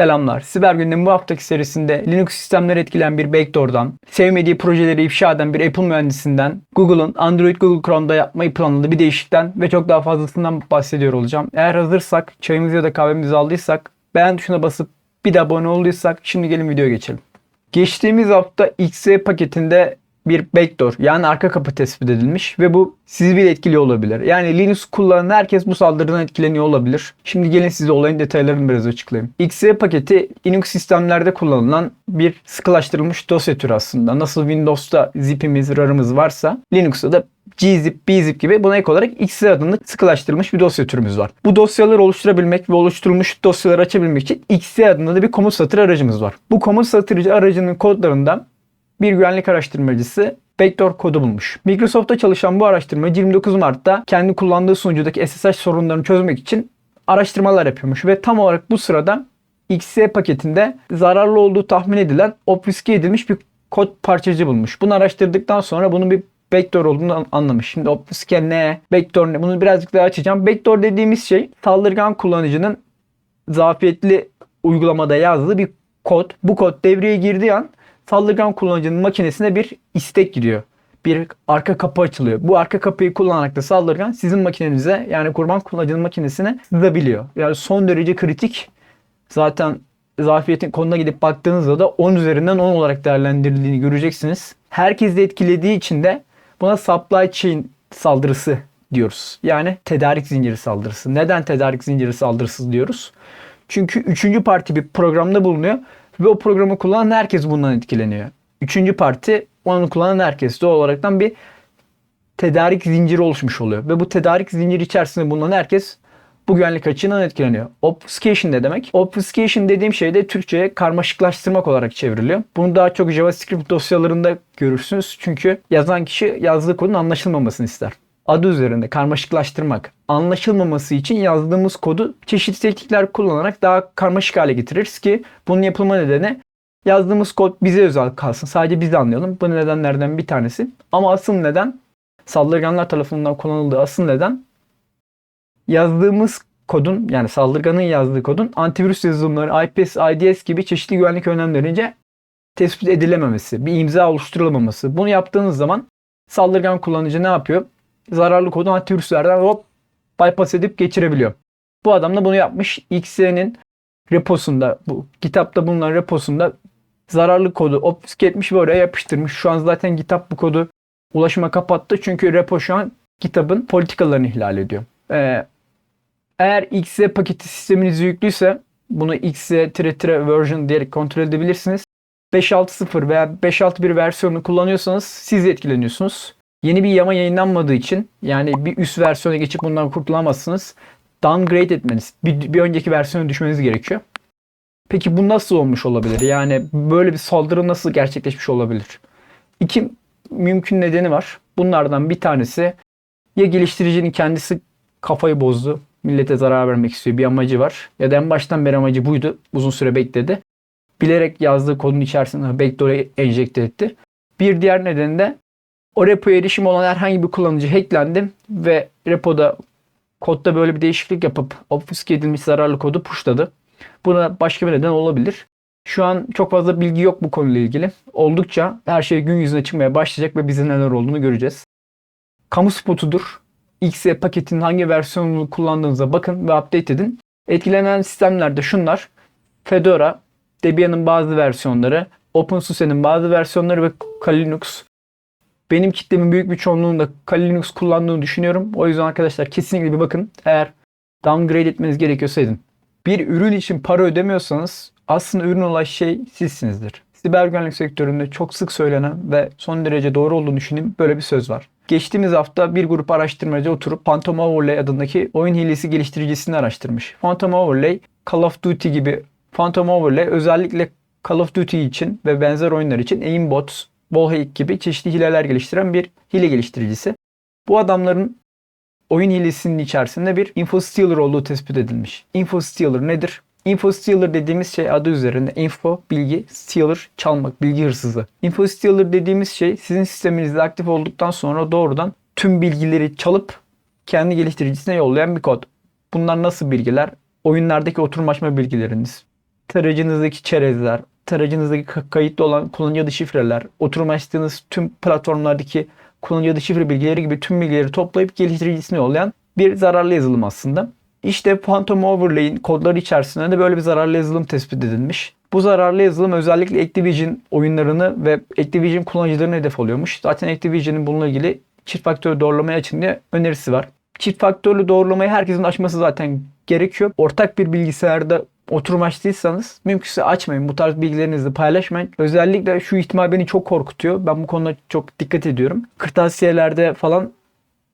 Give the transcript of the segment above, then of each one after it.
Selamlar. Siber Gündem bu haftaki serisinde Linux sistemleri etkileyen bir backdoor'dan, sevmediği projeleri ifşa eden bir Apple mühendisinden, Google'ın Android Google Chrome'da yapmayı planladığı bir değişikten ve çok daha fazlasından bahsediyor olacağım. Eğer hazırsak, çayımızı ya da kahvemizi aldıysak, beğen tuşuna basıp bir de abone olduysak şimdi gelin videoya geçelim. Geçtiğimiz hafta XE paketinde bir backdoor yani arka kapı tespit edilmiş ve bu sizi bile etkiliyor olabilir. Yani Linux kullanan herkes bu saldırıdan etkileniyor olabilir. Şimdi gelin size olayın detaylarını biraz açıklayayım. XE paketi Linux sistemlerde kullanılan bir sıkılaştırılmış dosya türü aslında. Nasıl Windows'ta zipimiz, RAR'ımız varsa Linux'ta da gzip, bzip gibi buna ek olarak XE adında sıkılaştırılmış bir dosya türümüz var. Bu dosyaları oluşturabilmek ve oluşturulmuş dosyaları açabilmek için XE adında da bir komut satırı aracımız var. Bu komut satırıcı aracının kodlarından bir güvenlik araştırmacısı backdoor kodu bulmuş. Microsoft'ta çalışan bu araştırmacı 29 Mart'ta kendi kullandığı sunucudaki SSH sorunlarını çözmek için araştırmalar yapıyormuş ve tam olarak bu sırada XE paketinde zararlı olduğu tahmin edilen obfusque edilmiş bir kod parçacığı bulmuş. Bunu araştırdıktan sonra bunun bir backdoor olduğunu anlamış. Şimdi obfusque ne, backdoor ne bunu birazcık daha açacağım. Backdoor dediğimiz şey saldırgan kullanıcının zafiyetli uygulamada yazdığı bir kod. Bu kod devreye girdiği an saldırgan kullanıcının makinesine bir istek gidiyor. Bir arka kapı açılıyor. Bu arka kapıyı kullanarak da saldırgan sizin makinenize yani kurban kullanıcının makinesine sızabiliyor. Yani son derece kritik. Zaten zafiyetin konuna gidip baktığınızda da 10 üzerinden 10 olarak değerlendirildiğini göreceksiniz. Herkes de etkilediği için de buna supply chain saldırısı diyoruz. Yani tedarik zinciri saldırısı. Neden tedarik zinciri saldırısı diyoruz? Çünkü üçüncü parti bir programda bulunuyor ve o programı kullanan herkes bundan etkileniyor. Üçüncü parti onu kullanan herkes doğal olaraktan bir tedarik zinciri oluşmuş oluyor. Ve bu tedarik zinciri içerisinde bulunan herkes bu güvenlik açığından etkileniyor. Obfuscation ne demek? Obfuscation dediğim şey de Türkçe'ye karmaşıklaştırmak olarak çevriliyor. Bunu daha çok JavaScript dosyalarında görürsünüz. Çünkü yazan kişi yazdığı kodun anlaşılmamasını ister. Adı üzerinde karmaşıklaştırmak. Anlaşılmaması için yazdığımız kodu çeşitli teknikler kullanarak daha karmaşık hale getiririz ki bunun yapılma nedeni yazdığımız kod bize özel kalsın. Sadece biz anlayalım. Bu nedenlerden bir tanesi. Ama asıl neden saldırganlar tarafından kullanıldığı asıl neden yazdığımız kodun yani saldırganın yazdığı kodun antivirüs yazılımları, IPS, IDS gibi çeşitli güvenlik önlemlerince tespit edilememesi, bir imza oluşturulamaması. Bunu yaptığınız zaman saldırgan kullanıcı ne yapıyor? Zararlı kodu antivirüslerden hop bypass edip geçirebiliyor. Bu adam da bunu yapmış. XE'nin reposunda, bu kitapta bulunan reposunda zararlı kodu obfusque etmiş ve oraya yapıştırmış. Şu an zaten GitHub bu kodu ulaşıma kapattı. Çünkü repo şu an GitHub'ın politikalarını ihlal ediyor. Ee, eğer XE paketi sisteminiz yüklüyse bunu XE-version diyerek kontrol edebilirsiniz. 5.6.0 veya 5.6.1 versiyonunu kullanıyorsanız siz etkileniyorsunuz. Yeni bir yama yayınlanmadığı için yani bir üst versiyona geçip bundan kurtulamazsınız. Downgrade etmeniz, bir, bir önceki versiyona düşmeniz gerekiyor. Peki bu nasıl olmuş olabilir? Yani böyle bir saldırı nasıl gerçekleşmiş olabilir? İki mümkün nedeni var. Bunlardan bir tanesi ya geliştiricinin kendisi kafayı bozdu. Millete zarar vermek istiyor. Bir amacı var. Ya da en baştan beri amacı buydu. Uzun süre bekledi. Bilerek yazdığı kodun içerisine backdoor'a enjekte etti. Bir diğer nedeni de o repoya erişim olan herhangi bir kullanıcı hacklendi ve repoda kodda böyle bir değişiklik yapıp obfusque edilmiş zararlı kodu pushladı. Buna başka bir neden olabilir. Şu an çok fazla bilgi yok bu konuyla ilgili. Oldukça her şey gün yüzüne çıkmaya başlayacak ve bize neler olduğunu göreceğiz. Kamu spotudur. XE paketinin hangi versiyonunu kullandığınıza bakın ve update edin. Etkilenen sistemlerde şunlar. Fedora, Debian'ın bazı versiyonları, OpenSUSE'nin bazı versiyonları ve Linux. Benim kitlemin büyük bir çoğunluğunun da Kali Linux kullandığını düşünüyorum. O yüzden arkadaşlar kesinlikle bir bakın. Eğer downgrade etmeniz gerekiyorsa edin. Bir ürün için para ödemiyorsanız aslında ürün olan şey sizsinizdir. Siber güvenlik sektöründe çok sık söylenen ve son derece doğru olduğunu düşündüğüm böyle bir söz var. Geçtiğimiz hafta bir grup araştırmacı oturup Phantom Overlay adındaki oyun hilesi geliştiricisini araştırmış. Phantom Overlay, Call of Duty gibi Phantom Overlay özellikle Call of Duty için ve benzer oyunlar için aimbot, wallhack gibi çeşitli hileler geliştiren bir hile geliştiricisi. Bu adamların oyun hilesinin içerisinde bir info stealer olduğu tespit edilmiş. Info stealer nedir? Info stealer dediğimiz şey adı üzerinde info, bilgi, stealer, çalmak, bilgi hırsızı. Info stealer dediğimiz şey sizin sisteminizde aktif olduktan sonra doğrudan tüm bilgileri çalıp kendi geliştiricisine yollayan bir kod. Bunlar nasıl bilgiler? Oyunlardaki oturmaşma bilgileriniz, tarayıcınızdaki çerezler, tarayıcınızdaki ka- kayıtlı olan kullanıcı adı şifreler, oturum açtığınız tüm platformlardaki kullanıcı adı şifre bilgileri gibi tüm bilgileri toplayıp geliştiricisine yollayan bir zararlı yazılım aslında. İşte Phantom Overlay'in kodları içerisinde de böyle bir zararlı yazılım tespit edilmiş. Bu zararlı yazılım özellikle Activision oyunlarını ve Activision kullanıcılarını hedef alıyormuş. Zaten Activision'ın bununla ilgili çift faktörlü doğrulamayı açın diye önerisi var. Çift faktörlü doğrulamayı herkesin açması zaten gerekiyor. Ortak bir bilgisayarda oturum açtıysanız mümkünse açmayın. Bu tarz bilgilerinizi paylaşmayın. Özellikle şu ihtimal beni çok korkutuyor. Ben bu konuda çok dikkat ediyorum. Kırtasiyelerde falan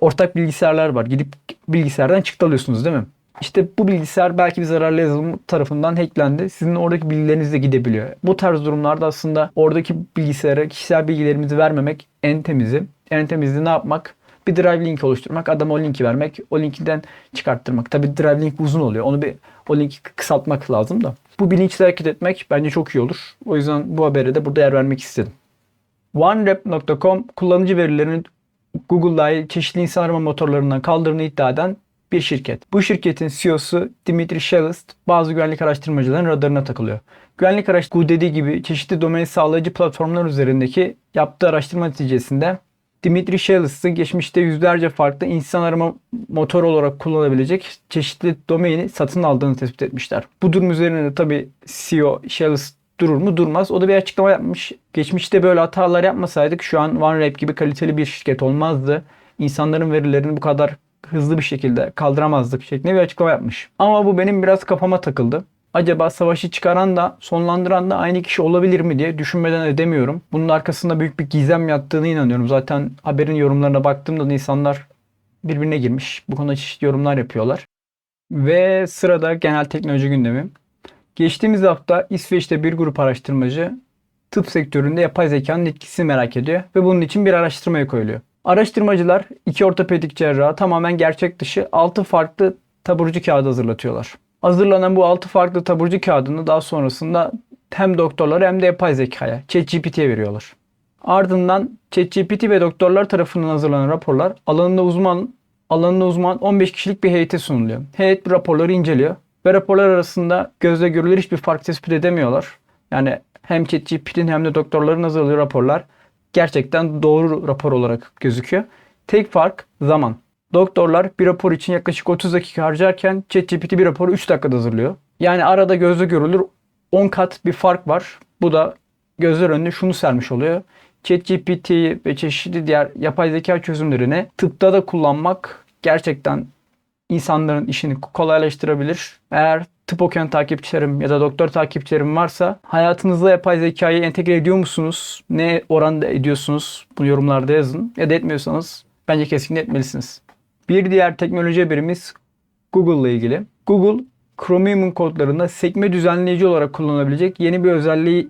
ortak bilgisayarlar var. Gidip bilgisayardan çıktı alıyorsunuz değil mi? İşte bu bilgisayar belki bir zararlı yazılım tarafından hacklendi. Sizin oradaki bilgileriniz de gidebiliyor. Bu tarz durumlarda aslında oradaki bilgisayara kişisel bilgilerimizi vermemek en temizi. En temizi ne yapmak? Bir drive link oluşturmak, adama o linki vermek, o linkinden çıkarttırmak. Tabii drive link uzun oluyor. Onu bir o linki kısaltmak lazım da. Bu bilinçli hareket etmek bence çok iyi olur. O yüzden bu habere de burada yer vermek istedim. OneRep.com kullanıcı verilerini Google dahil çeşitli insan arama motorlarından kaldırdığını iddia eden bir şirket. Bu şirketin CEO'su Dimitri Shelist bazı güvenlik araştırmacıların radarına takılıyor. Güvenlik araştırmacı dediği gibi çeşitli domain sağlayıcı platformlar üzerindeki yaptığı araştırma neticesinde Dimitri Shelist'in geçmişte yüzlerce farklı insan arama motoru olarak kullanabilecek çeşitli domaini satın aldığını tespit etmişler. Bu durum üzerine de tabii CEO Shelist durur mu durmaz. O da bir açıklama yapmış. Geçmişte böyle hatalar yapmasaydık şu an OneRap gibi kaliteli bir şirket olmazdı. İnsanların verilerini bu kadar hızlı bir şekilde kaldıramazdık şeklinde bir açıklama yapmış. Ama bu benim biraz kafama takıldı. Acaba savaşı çıkaran da sonlandıran da aynı kişi olabilir mi diye düşünmeden edemiyorum. Bunun arkasında büyük bir gizem yattığını inanıyorum. Zaten haberin yorumlarına baktığımda da insanlar birbirine girmiş. Bu konuda çeşitli yorumlar yapıyorlar. Ve sırada genel teknoloji gündemi. Geçtiğimiz hafta İsveç'te bir grup araştırmacı tıp sektöründe yapay zekanın etkisini merak ediyor ve bunun için bir araştırmaya koyuluyor. Araştırmacılar iki ortopedik cerraha tamamen gerçek dışı 6 farklı taburcu kağıdı hazırlatıyorlar. Hazırlanan bu 6 farklı taburcu kağıdını daha sonrasında hem doktorlara hem de yapay zekaya, ChatGPT'ye veriyorlar. Ardından ChatGPT ve doktorlar tarafından hazırlanan raporlar alanında uzman alanında uzman 15 kişilik bir heyete sunuluyor. Heyet bu raporları inceliyor ve raporlar arasında gözle görülür hiçbir fark tespit edemiyorlar. Yani hem ChatGPT'nin hem de doktorların hazırladığı raporlar gerçekten doğru rapor olarak gözüküyor. Tek fark zaman. Doktorlar bir rapor için yaklaşık 30 dakika harcarken ChatGPT bir raporu 3 dakikada hazırlıyor. Yani arada gözle görülür 10 kat bir fark var. Bu da gözler önüne şunu sermiş oluyor. ChatGPT ve çeşitli diğer yapay zeka çözümlerini tıpta da kullanmak gerçekten insanların işini kolaylaştırabilir. Eğer tıp okuyan takipçilerim ya da doktor takipçilerim varsa hayatınızda yapay zekayı entegre ediyor musunuz? Ne oranda ediyorsunuz? Bunu yorumlarda yazın. Ya da etmiyorsanız bence kesinlikle etmelisiniz. Bir diğer teknoloji haberimiz Google ile ilgili. Google Chromium'un kodlarında sekme düzenleyici olarak kullanılabilecek yeni bir özelliği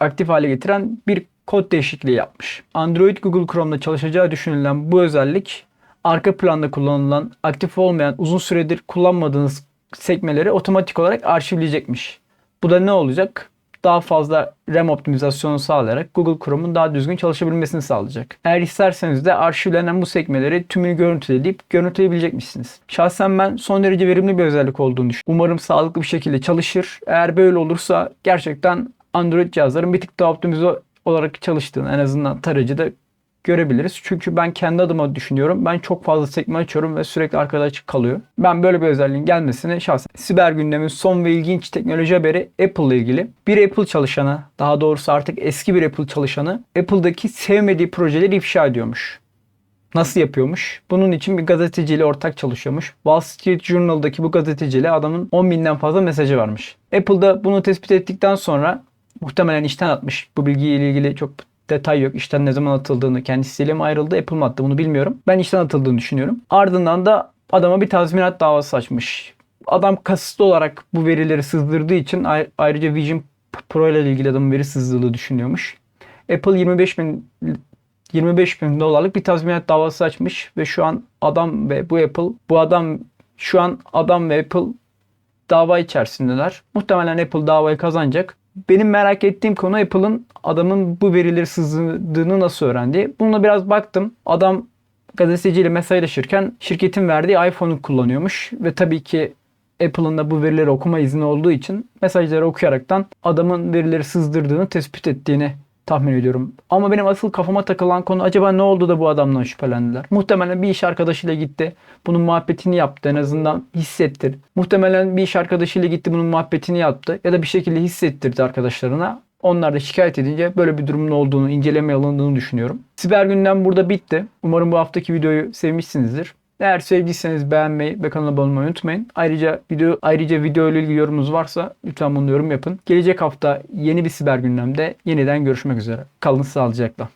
aktif hale getiren bir kod değişikliği yapmış. Android Google Chrome'da çalışacağı düşünülen bu özellik arka planda kullanılan, aktif olmayan, uzun süredir kullanmadığınız sekmeleri otomatik olarak arşivleyecekmiş. Bu da ne olacak? Daha fazla RAM optimizasyonu sağlayarak Google Chrome'un daha düzgün çalışabilmesini sağlayacak. Eğer isterseniz de arşivlenen bu sekmeleri tümünü görüntüleyip görüntüleyebilecekmişsiniz. Şahsen ben son derece verimli bir özellik olduğunu düşünüyorum. Umarım sağlıklı bir şekilde çalışır. Eğer böyle olursa gerçekten Android cihazların bir tık daha optimize olarak çalıştığını en azından tarayıcıda görebiliriz. Çünkü ben kendi adıma düşünüyorum. Ben çok fazla sekme açıyorum ve sürekli arkada açık kalıyor. Ben böyle bir özelliğin gelmesini şahsen siber gündemin son ve ilginç teknoloji haberi Apple ile ilgili. Bir Apple çalışanı, daha doğrusu artık eski bir Apple çalışanı Apple'daki sevmediği projeleri ifşa ediyormuş. Nasıl yapıyormuş? Bunun için bir gazeteciyle ortak çalışıyormuş. Wall Street Journal'daki bu gazeteciyle adamın 10 binden fazla mesajı varmış. Apple'da bunu tespit ettikten sonra muhtemelen işten atmış. Bu bilgiyle ilgili çok detay yok. İşten ne zaman atıldığını, kendisiyle mi ayrıldı, Apple mı attı bunu bilmiyorum. Ben işten atıldığını düşünüyorum. Ardından da adama bir tazminat davası açmış. Adam kasıtlı olarak bu verileri sızdırdığı için ayrıca Vision Pro ile ilgili adamın veri sızdırdığı düşünüyormuş. Apple 25 bin 25 bin dolarlık bir tazminat davası açmış ve şu an adam ve bu Apple bu adam şu an adam ve Apple dava içerisindeler. Muhtemelen Apple davayı kazanacak. Benim merak ettiğim konu Apple'ın adamın bu verileri sızdırdığını nasıl öğrendi. Bununla biraz baktım. Adam gazeteciyle mesajlaşırken şirketin verdiği iPhone'u kullanıyormuş ve tabii ki Apple'ın da bu verileri okuma izni olduğu için mesajları okuyaraktan adamın verileri sızdırdığını tespit ettiğini tahmin ediyorum. Ama benim asıl kafama takılan konu acaba ne oldu da bu adamdan şüphelendiler? Muhtemelen bir iş arkadaşıyla gitti. Bunun muhabbetini yaptı. En azından hissettir. Muhtemelen bir iş arkadaşıyla gitti bunun muhabbetini yaptı. Ya da bir şekilde hissettirdi arkadaşlarına. Onlar da şikayet edince böyle bir durumun olduğunu, incelemeye alındığını düşünüyorum. Siber gündem burada bitti. Umarım bu haftaki videoyu sevmişsinizdir. Eğer sevdiyseniz beğenmeyi ve kanala abone olmayı unutmayın. Ayrıca video ayrıca video ile ilgili yorumunuz varsa lütfen bunu yorum yapın. Gelecek hafta yeni bir siber gündemde yeniden görüşmek üzere. Kalın sağlıcakla.